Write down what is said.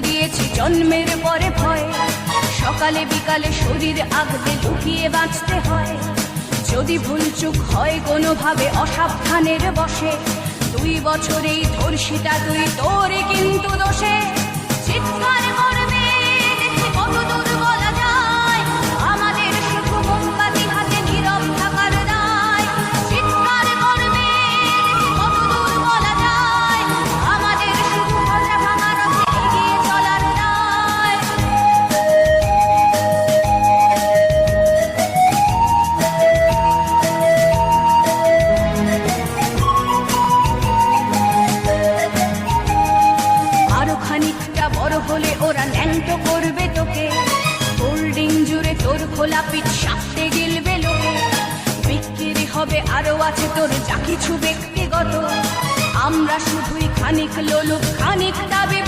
দিয়েছি জন্মের পরে ভয়। সকালে বিকালে শরীর আগতে ঢুকিয়ে বাঁচতে হয়। যদি ভুলচুক হয় কোনোভাবে অসাবধানের বসে দুই বছরেই ধর্ষিতা তুই তোরে কিন্তু দোষে। হলে ওরা ন্যাংটো করবে তোকে। হোল্ডিং জুড়ে তোর খোলা পিঠ সাপতে গিলবে লোকে। বিক্রি হবে আরও আছে তোর যা কিছু ব্যক্তিগত। আমরা শুধুই খানিক লোলুপ, খানিক বিব্রত